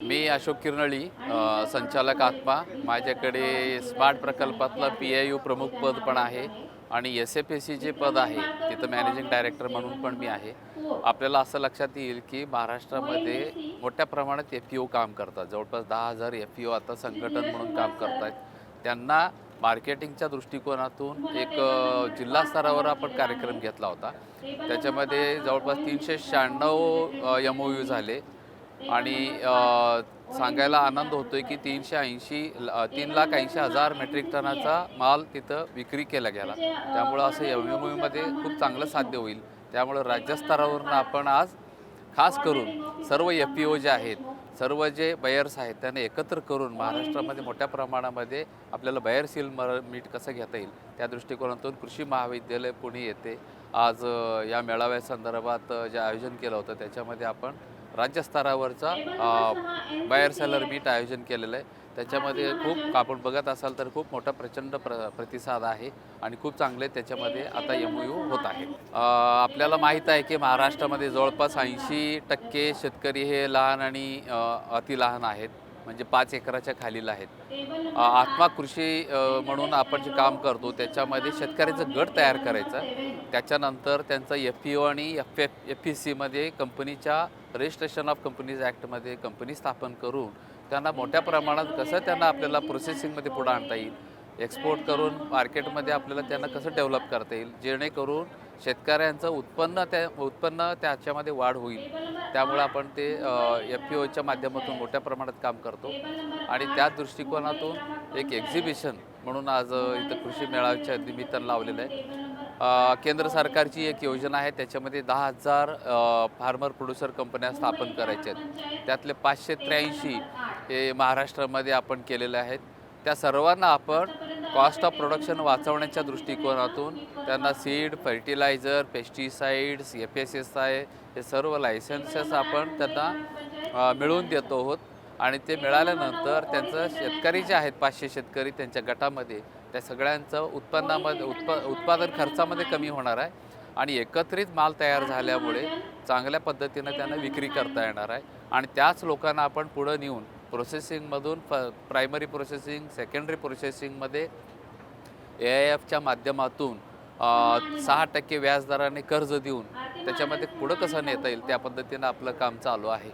मी अशोक किरणळी संचालक आत्मा. माझ्याकडे स्मार्ट प्रकल्पातलं पी आय यू प्रमुख पद पण आहे आणि एस एफ एस जे पद आहे तिथं मॅनेजिंग डायरेक्टर म्हणून पण मी आहे. आपल्याला असं लक्षात येईल की महाराष्ट्रामध्ये मोठ्या प्रमाणात एफ ओ काम करतात. जवळपास दहा हजार एफ ओ आता संघटन म्हणून काम करत आहेत त्यांना मार्केटिंगच्या दृष्टिकोनातून एक जिल्हा स्तरावर आपण कार्यक्रम घेतला होता. त्याच्यामध्ये जवळपास तीनशे शहाण्णव एम ओ यू झाले. आणि सांगायला आनंद होतोय की तीनशे ऐंशी तीन लाख ऐंशी हजार मेट्रिक टनाचा माल तिथं विक्री केला गेला. त्यामुळं असं एममध्ये खूप चांगलं साध्य होईल. त्यामुळं राज्यस्तरावरून आपण आज खास करून सर्व एफ पी ओ जे आहेत सर्व जे बयर्स आहेत त्यांना एकत्र करून महाराष्ट्रामध्ये मोठ्या प्रमाणामध्ये आपल्याला बयर सील मर मीट कसं घेता येईल त्या दृष्टिकोनातून कृषी महाविद्यालय पुणे येथे आज या मेळाव्यासंदर्भात संदर्भात जे आयोजन केलं होतं त्याच्यामध्ये आपण राज्यस्तरावरचा बायर सेलर मीट आयोजन केलेलं आहे. त्याच्यामध्ये खूप आपण बघत असाल तर खूप मोठा प्रचंड प्र प्रतिसाद आहे आणि खूप चांगले त्याच्यामध्ये आता एम यू होत आहे. आपल्याला माहीत आहे की महाराष्ट्रामध्ये जवळपास ऐंशी टक्के शेतकरी हे लहान आणि अति अतिलहान आहेत. म्हणजे पाच एकराच्या खालील आहेत. आत्मा कृषी म्हणून आपण जे काम करतो त्याच्यामध्ये शेतकऱ्याचं गट तयार करायचं. त्याच्यानंतर त्यांचं एफ पी ओ आणि एफ एफ एफ ई सीमध्ये कंपनीच्या रजिस्ट्रेशन ऑफ कंपनीज ॲक्टमध्ये कंपनी स्थापन करून त्यांना मोठ्या प्रमाणात कसं त्यांना आपल्याला प्रोसेसिंगमध्ये पुढं आणता येईल. एक्सपोर्ट करून मार्केटमध्ये आपल्याला त्यांना कसं डेव्हलप करता येईल. जेणेकरून शेतकऱ्यांचं उत्पन्न त्या उत्पन्न त्याच्यामध्ये वाढ होईल. त्यामुळे आपण ते एफ पी ओच्या माध्यमातून मोठ्या प्रमाणात काम करतो. आणि त्या दृष्टिकोनातून एक एक्झिबिशन म्हणून आज इथं कृषी मेळाव्याच्या निमित्तानं लावलेलं आहे. केंद्र सरकारची एक योजना आहे. त्याच्यामध्ये दहा हजार फार्मर प्रोड्युसर कंपन्या स्थापन करायच्या आहेत. त्यातले पाचशे त्र्याऐंशी हे महाराष्ट्रामध्ये आपण केलेले आहेत. त्या सर्वांना आपण कॉस्ट ऑफ प्रोडक्शन वाचवण्याच्या दृष्टिकोनातून त्यांना seed fertiliser pesticides F S S I हे सर्व लायसन्सेस आपण त्यांना मिळवून देतो आहोत. आणि ते मिळाल्यानंतर त्यांचं शेतकरी जे आहेत पाचशे शेतकरी त्यांच्या गटामध्ये त्या सगळ्यांचं उत्पन्नामध्ये उत्प उत्पादन खर्चामध्ये कमी होणार आहे. आणि एकत्रित माल तयार झाल्यामुळे चांगल्या पद्धतीनं त्यांना विक्री करता येणार आहे. आणि त्याच लोकांना आपण पुढं नेऊन प्रोसेसिंगमधून प प्रायमरी प्रोसेसिंग सेकंडरी प्रोसेसिंगमध्ये ए आय एफच्या माध्यमातून सहा टक्के व्याजदराने कर्ज देऊन त्याच्यामध्ये पुढं कसं नेता येईल त्या पद्धतीनं आपलं काम चालू आहे.